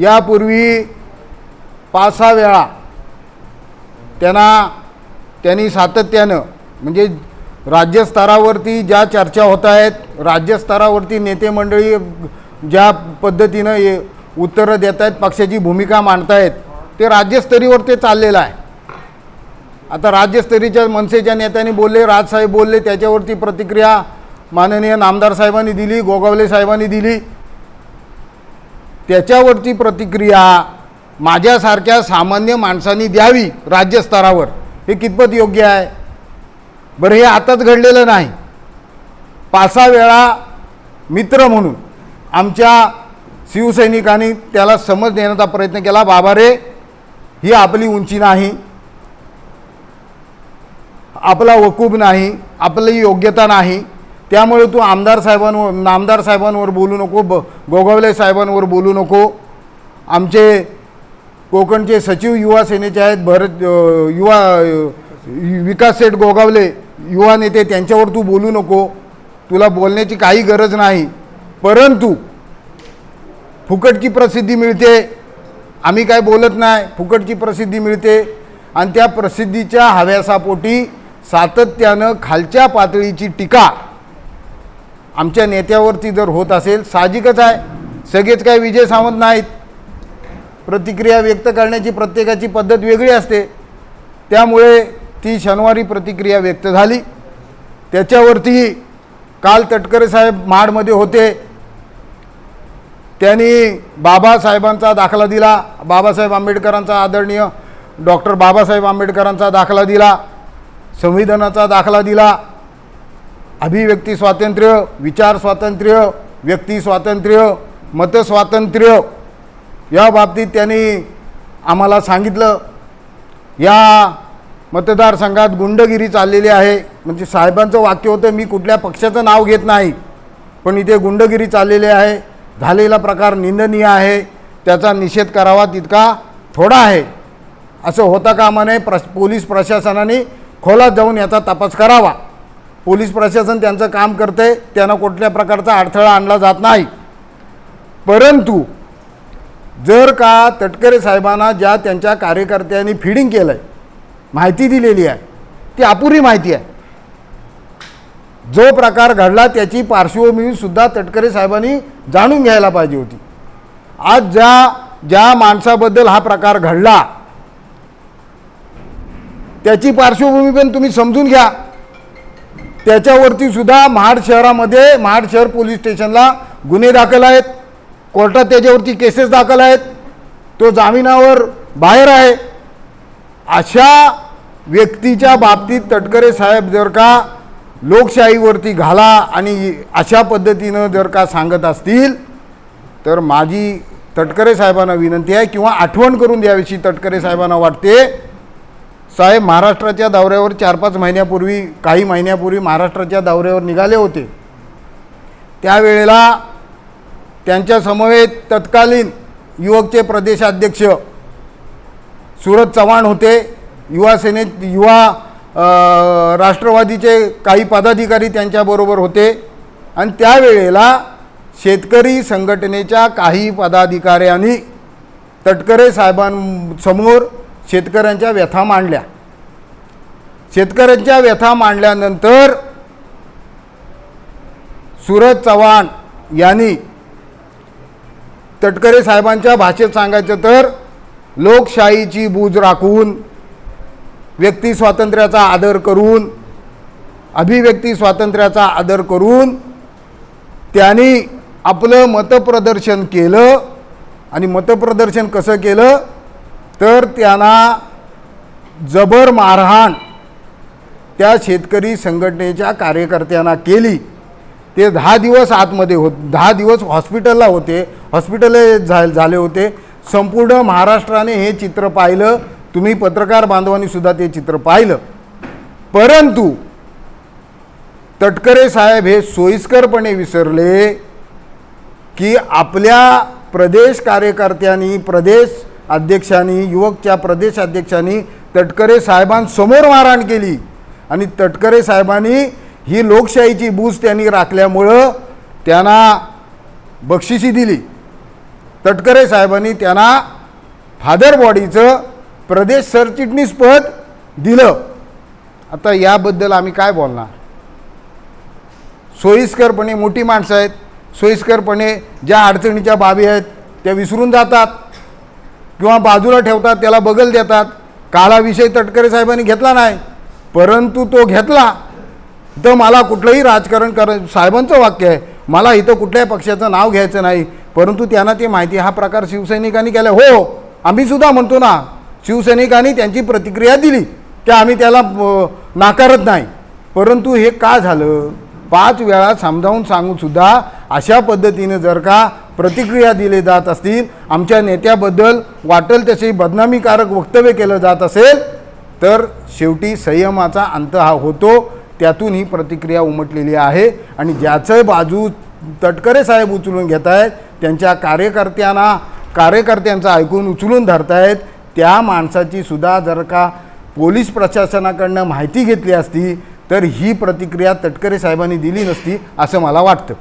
यापूर्वी पाच सहा वेळा त्यांना त्यांनी सातत्यानं म्हणजे राज्यस्तरावरती ज्या चर्चा होत आहेत राज्यस्तरावरती नेते मंडळी ज्या पद्धतीनं ये उत्तरं देत आहेत पक्षाची भूमिका मांडतायत ते राज्यस्तरीवर ते चाललेलं आहे. आता राज्यस्तरीच्या मनसेच्या नेत्यांनी बोलले राजसाहेब बोलले त्याच्यावरती प्रतिक्रिया माननीय नामदार साहेबांनी दिली गोगावले साहेबांनी दिली. त्याच्यावरती प्रतिक्रिया माझ्यासारख्या सामान्य माणसांनी द्यावी राज्यस्तरावर. हे कितपत योग्य आहे? बरं हे आताच घडलेलं नाही. पाच सहा वेळा मित्र म्हणून आमच्या शिवसैनिकांनी त्याला समज देण्याचा प्रयत्न केला बाबा रे ही आपली उंची नाही आपला वकूब नाही आपली योग्यता नाही त्यामुळे तू आमदार साहेबांवर नामदार साहेबांवर बोलू नको ब गोगावले साहेबांवर बोलू नको. आमचे कोकणचे सचिव युवा सेनेचे आहेत भरत युवा विकास सेठ गोगावले युवा नेते त्यांच्यावर तू बोलू नको. तुला बोलण्याची काही गरज नाही. परंतु फुकटची प्रसिद्धी मिळते. आम्ही काय बोलत नाही फुकटची प्रसिद्धी मिळते. आणि त्या प्रसिद्धीच्या हव्यासापोटी सातत्यानं खालच्या पातळीची टीका आमच्या नेत्यावरती जर होत असेल साहजिकच आहे. सगळेच काय विजय सावंत नाहीत. प्रतिक्रिया व्यक्त करण्याची प्रत्येकाची पद्धत वेगळी असते. त्यामुळे ती शनिवारी प्रतिक्रिया व्यक्त झाली. त्याच्यावरती काल तटकरे साहेब महाडमध्ये होते. त्यांनी बाबासाहेबांचा दाखला दिला. बाबासाहेब आंबेडकरांचा आदरणीय डॉक्टर बाबासाहेब आंबेडकरांचा दाखला दिला. संविधानाचा दाखला दिला. अभिव्यक्ती स्वातंत्र्य विचार स्वातंत्र्य व्यक्ती स्वातंत्र्य मतस्वातंत्र्य या बाबतीत त्यांनी आम्हाला सांगितलं. या मतदारसंघात गुंडगिरी चाललेली आहे. म्हणजे साहेबांचं वाक्य होतं मी कुठल्या पक्षाचं नाव घेत नाही. पण इथे गुंडगिरी चाललेली आहे. झालेला प्रकार निंदनीय आहे. त्याचा निषेध करावा तितका थोडा आहे. असं होता कामा नये. प्र पोलीस प्रशासनाने खोलात जाऊन याचा तपास करावा. पोलीस प्रशासन त्यांचं काम करते त्यांना कुठल्या प्रकारचा अडथळा आणला जात नाही. परंतु जर का तटकरे साहेबांना ज्या त्यांच्या कार्यकर्त्यांनी फिडिंग केलं आहे माहिती दिलेली आहे ती अपुरी माहिती आहे. जो प्रकार घडला त्याची पार्श्वभूमीसुद्धा तटकरे साहेबांनी जाणून घ्यायला पाहिजे होती. आज ज्या ज्या माणसाबद्दल हा प्रकार घडला त्याची पार्श्वभूमी पण तुम्ही समजून घ्या. त्याच्यावरती सुद्धा महाड शहरामध्ये महाड शहर पोलीस स्टेशनला गुन्हे दाखल आहेत. कोर्टात त्याच्यावरती केसेस दाखल आहेत. तो जामिनावर बाहेर आहे. अशा व्यक्तीच्या बाबतीत तटकरे साहेब जर का लोकशाहीवरती घाला आणि अशा पद्धतीनं जर का सांगत असतील तर माझी तटकरे साहेबांना विनंती आहे किंवा आठवण करून द्यावीशी तटकरे साहेबांना वाटते. साहेब महाराष्ट्राच्या दौऱ्यावर चार पाच महिन्यापूर्वी काही महिन्यापूर्वी महाराष्ट्राच्या दौऱ्यावर निघाले होते. त्यावेळेला त्यांच्यासमवेत तत्कालीन युवकचे प्रदेशाध्यक्ष सुरज चव्हाण होते. युवासेनेत युवा राष्ट्रवादीचे काही पदाधिकारी त्यांच्याबरोबर होते. आणि त्यावेळेला शेतकरी संघटनेच्या काही पदाधिकाऱ्यांनी तटकरे साहेबांसमोर शेतकऱ्यांच्या व्यथा मांडल्या. शेतकऱ्यांच्या व्यथा मांडल्यानंतर सूरज चव्हाण यांनी तटकरे साहेबांच्या भाषेत सांगायचं तर लोकशाहीची बूज राखून व्यक्ती स्वातंत्र्याचा आदर करून अभिव्यक्ती स्वातंत्र्याचा आदर करून त्यांनी आपलं मतप्रदर्शन केलं. आणि मतप्रदर्शन कसं केलं? तर त्यांना जबर मारहाण त्या शेतकरी संघटनेच्या कार्यकर्त्यांना केली. ते दहा दिवस आतमध्ये होत दहा दिवस हॉस्पिटलला होते. हॉस्पिटल झा झाले होते. संपूर्ण महाराष्ट्राने हे चित्र पाहिलं. तुम्ही पत्रकार बांधवांनीसुद्धा ते चित्र पाहिलं. परंतु तटकरे साहेब हे सोयीस्करपणे विसरले की आपल्या प्रदेश कार्यकर्त्यांनी प्रदेश अध्यक्षांनी युवकच्या प्रदेश अध्यक्षांनी तटकरे साहेबांसमोर मारहाण केली. आणि तटकरे साहेबांनी ही लोकशाहीची बूज त्यांनी राखल्यामुळं त्यांना बक्षिसी दिली. तटकरे साहेबांनी त्यांना फादर बॉडीचं प्रदेश सरचिटणीसपद दिलं. आता याबद्दल आम्ही काय बोलणार? सोयीस्करपणे मोठी माणसं आहेत. सोयीस्करपणे ज्या अडचणीच्या बाबी आहेत त्या विसरून जातात. किंवा बाजूला ठेवतात त्याला बगल देतात. काळा विषय तटकरे साहेबांनी घेतला नाही. परंतु तो घेतला. तर मला कुठलंही राजकारण कर साहेबांचं वाक्य आहे. मला इथं कुठल्याही पक्षाचं नाव घ्यायचं नाही. परंतु त्यांना ते माहिती हा प्रकार शिवसैनिकांनी केला. हो आम्हीसुद्धा म्हणतो ना शिवसैनिकांनी त्यांची प्रतिक्रिया दिली की आम्ही त्याला नाकारत नाही. परंतु हे का झालं? पाच वेळा समजावून सांगूनसुद्धा अशा पद्धतीनं जर का प्रतिक्रिया दिले जात असतील आमच्या नेत्याबद्दल वाटेल तशी बदनामीकारक वक्तव्य केलं जात असेल तर शेवटी संयमाचा अंत हा होतो. त्यातून ही प्रतिक्रिया उमटलेली आहे आणि ज्याचं बाजू तटकरे साहेब उचलून घेत आहेत त्यांच्या कार्यकर्त्यांना कार्यकर्त्यांचं ऐकून उचलून धरतायत त्या माणसाची सुद्धा जर का पोलीस प्रशासनाकडनं माहिती घेतली असती तर ही प्रतिक्रिया तटकरे साहेबांनी दिली नसती असं मला वाटतं.